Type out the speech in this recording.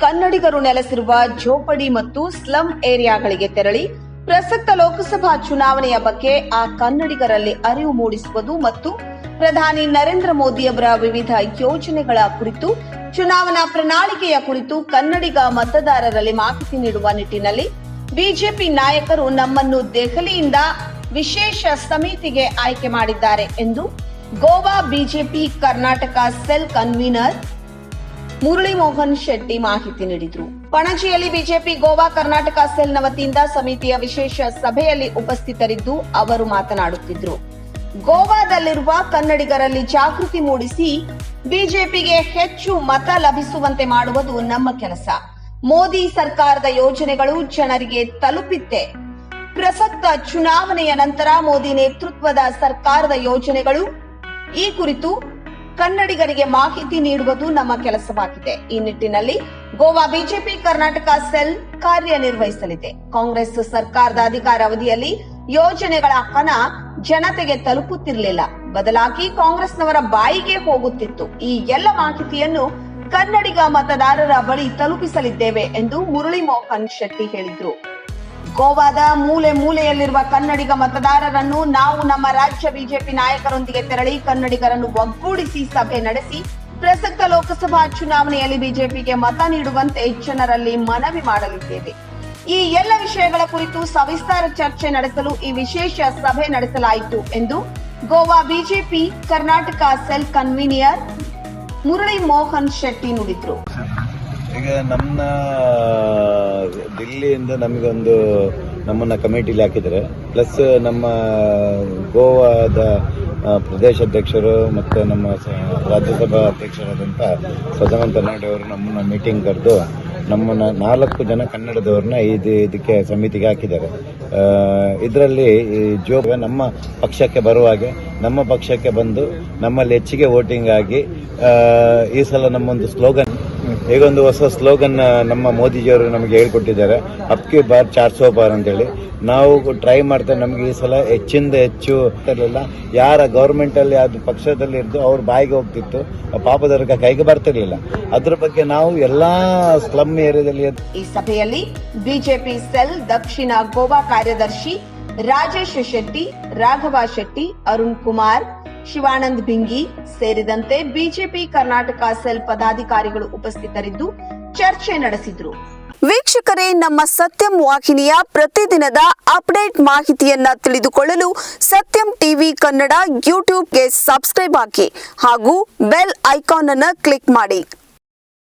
ಕನ್ನಡಿಗರು ನೆಲೆಸಿರುವ ಝೋಪಡಿ ಮತ್ತು ಸ್ಲಂ ಏರಿಯಾಗಳಿಗೆ ತೆರಳಿ ಪ್ರಸಕ್ತ ಲೋಕಸಭಾ ಚುನಾವಣೆಯ ಬಗ್ಗೆ ಆ ಕನ್ನಡಿಗರಲ್ಲಿ ಅರಿವು ಮೂಡಿಸುವುದು ಮತ್ತು ಪ್ರಧಾನಿ ನರೇಂದ್ರ ಮೋದಿಯವರ ವಿವಿಧ ಯೋಜನೆಗಳ ಕುರಿತು, ಚುನಾವಣಾ ಪ್ರಣಾಳಿಕೆಯ ಕುರಿತು ಕನ್ನಡಿಗ ಮತದಾರರಲ್ಲಿ ಮಾಹಿತಿ ನೀಡುವ ನಿಟ್ಟಿನಲ್ಲಿ ಬಿಜೆಪಿ ನಾಯಕರು ನಮ್ಮನ್ನು ದೆಹಲಿಯಿಂದ ವಿಶೇಷ ಸಮಿತಿಗೆ ಆಯ್ಕೆ ಮಾಡಿದ್ದಾರೆ ಎಂದು Goa BJP Karnataka cell convener Murali Mohan Shetty ಮಾಹಿತಿ ನೀಡಿದರು. ಪಣಜಿಯಲ್ಲಿ ಬಿಜೆಪಿ ಗೋವಾ ಕರ್ನಾಟಕ ಸೆಲ್ನ ವತಿಯಿಂದ ಸಮಿತಿಯ ವಿಶೇಷ ಸಭೆಯಲ್ಲಿ ಉಪಸ್ಥಿತರಿದ್ದು ಅವರು ಮಾತನಾಡುತ್ತಿದ್ದರು ಗೋವಾದಲ್ಲಿರುವ ಕನ್ನಡಿಗರಲ್ಲಿ ಜಾಗೃತಿ ಮೂಡಿಸಿ ಬಿಜೆಪಿಗೆ ಹೆಚ್ಚು ಮತ ಲಭಿಸುವಂತೆ ಮಾಡುವುದು ನಮ್ಮ ಕೆಲಸ. ಮೋದಿ ಸರ್ಕಾರದ ಯೋಜನೆಗಳು ಜನರಿಗೆ ತಲುಪಿತ್ತೆ. ಪ್ರಸಕ್ತ ಚುನಾವಣೆಯ ನಂತರ ಮೋದಿ ನೇತೃತ್ವದ ಸರ್ಕಾರದ ಯೋಜನೆಗಳು ಈ ಕುರಿತು ಕನ್ನಡಿಗರಿಗೆ ಮಾಹಿತಿ ನೀಡುವುದು ನಮ್ಮ ಕೆಲಸವಾಗಿದೆ. ಈ ನಿಟ್ಟಿನಲ್ಲಿ ಗೋವಾ ಬಿಜೆಪಿ ಕರ್ನಾಟಕ ಸೆಲ್ ಕಾರ್ಯನಿರ್ವಹಿಸಲಿದೆ. ಕಾಂಗ್ರೆಸ್ ಸರ್ಕಾರದ ಅಧಿಕಾರ ಅವಧಿಯಲ್ಲಿ ಯೋಜನೆಗಳ ಹಣ ಜನತೆಗೆ ತಲುಪುತ್ತಿರಲಿಲ್ಲ. ಬದಲಾಗಿ ಕಾಂಗ್ರೆಸ್ನವರ ಬಾಯಿಗೆ ಹೋಗುತ್ತಿತ್ತು. ಈ ಎಲ್ಲ ಮಾಹಿತಿಯನ್ನು ಕನ್ನಡಿಗ ಮತದಾರರ ಬಳಿ ತಲುಪಿಸಲಿದ್ದೇವೆ ಎಂದು ಮುರಳಿ ಮೋಹನ್ ಶೆಟ್ಟಿ ಹೇಳಿದರು. ಗೋವಾದ ಮೂಲೆ ಮೂಲೆಯಲ್ಲಿರುವ ಕನ್ನಡಿಗ ಮತದಾರರನ್ನು ನಾವು ನಮ್ಮ ರಾಜ್ಯ ಬಿಜೆಪಿ ನಾಯಕರೊಂದಿಗೆ ತೆರಳಿ ಕನ್ನಡಿಗರನ್ನು ಒಗ್ಗೂಡಿಸಿ ಸಭೆ ನಡೆಸಿ ಪ್ರಸಕ್ತ ಲೋಕಸಭಾ ಚುನಾವಣೆಯಲ್ಲಿ ಬಿಜೆಪಿಗೆ ಮತ ನೀಡುವಂತೆ ಜನರಲ್ಲಿ ಮನವಿ ಮಾಡಲಿದ್ದೇವೆ. ಈ ಎಲ್ಲ ವಿಷಯಗಳ ಕುರಿತು ಸವಿಸ್ತಾರ ಚರ್ಚೆ ನಡೆಸಲು ಈ ವಿಶೇಷ ಸಭೆ ನಡೆಸಲಾಯಿತು ಎಂದು Goa BJP Karnataka cell convener Murali Mohan Shetty ನುಡಿದ್ರು. ಈಗ ನಮ್ಮ ದಿಲ್ಲಿಯಿಂದ ನಮಗೊಂದು ನಮ್ಮನ್ನ ಕಮಿಟಿಲಿ ಹಾಕಿದ್ದಾರೆ. ಪ್ಲಸ್ ನಮ್ಮ ಗೋವಾದ ಪ್ರದೇಶ ಅಧ್ಯಕ್ಷರು ಮತ್ತು ನಮ್ಮ ರಾಜ್ಯಸಭಾ ಅಧ್ಯಕ್ಷರಾದಂಥ ಸದಾನಂದ ಅವರು ನಮ್ಮನ್ನ ಮೀಟಿಂಗ್ ಕರೆದು ನಮ್ಮನ್ನ ನಾಲ್ಕು ಜನ ಕನ್ನಡದವ್ರನ್ನ ಇದು ಇದಕ್ಕೆ ಸಮಿತಿಗೆ ಹಾಕಿದ್ದಾರೆ. ಇದರಲ್ಲಿ ಜೋ, ನಮ್ಮ ಪಕ್ಷಕ್ಕೆ ಬರುವಾಗೆ ನಮ್ಮ ಪಕ್ಷಕ್ಕೆ ಬಂದು ನಮ್ಮಲ್ಲಿ ಹೆಚ್ಚಿಗೆ ವೋಟಿಂಗ್ ಆಗಿ ಈ ಸಲ ನಮ್ಮೊಂದು ಸ್ಲೋಗನ್ ಈಗ ಒಂದು ಹೊಸ ಸ್ಲೋಗನ್ ನಮ್ಮ ಮೋದಿಜಿಯವರು ನಮಗೆ ಹೇಳ್ಕೊಟ್ಟಿದ್ದಾರೆ. ಅಪ್ಕಿ ಬಾರ್ ಚಾರ್ ಸೋ ಬಾರ್ ಅಂತೇಳಿ. ನಾವು ಟ್ರೈ ಮಾಡ್ತಾ ನಮಗೆ ಈ ಸಲ ಹೆಚ್ಚಿಂದ ಹೆಚ್ಚು ಇರಲಿಲ್ಲ ಯಾರ ಗೌರ್ಮೆಂಟಲ್ಲಿ ಅದು ಪಕ್ಷದಲ್ಲಿ ಇದ್ದು ಅವ್ರ ಬಾಯಿಗೆ ಹೋಗ್ತಿತ್ತು. ಪಾಪದವರ್ಗ ಕೈಗೆ ಬರ್ತಿರ್ಲಿಲ್ಲ. ಅದ್ರ ಬಗ್ಗೆ ನಾವು ಎಲ್ಲಾ ಸ್ಲಮ್ ಏರಿಯಾದಲ್ಲಿ ಈ ಸಭೆಯಲ್ಲಿ ಬಿಜೆಪಿ ಸೆಲ್ ದಕ್ಷಿಣ ಗೋವಾ ಕಾರ್ಯದರ್ಶಿ ರಾಜೇಶ್ ಶೆಟ್ಟಿ, ರಾಘವ ಶೆಟ್ಟಿ, ಅರುಣ್ ಕುಮಾರ್ ಶಿವಾನಂದ್ ಬಿಂಗಿ ಸೇರಿದಂತೆ ಬಿಜೆಪಿ, ಕರ್ನಾಟಕ ಸೆಲ್ ಪದಾಧಿಕಾರಿಗಳು ಉಪಸ್ಥಿತರಿದ್ದು ಚರ್ಚೆ ನಡೆಸಿದ್ರು. ವೀಕ್ಷಕರೇ, ನಮ್ಮ ಸತ್ಯಂ ವಾಹಿನಿಯ ಪ್ರತಿದಿನದ ಅಪ್ಡೇಟ್ ಮಾಹಿತಿಯನ್ನ ತಿಳಿದುಕೊಳ್ಳಲು ಸತ್ಯಂ ಟಿವಿ ಕನ್ನಡ ಯೂಟ್ಯೂಬ್ಗೆ ಸಬ್ಸ್ಕ್ರೈಬ್ ಹಾಕಿ ಹಾಗೂ ಬೆಲ್ ಐಕಾನ್ ಅನ್ನು ಕ್ಲಿಕ್ ಮಾಡಿ.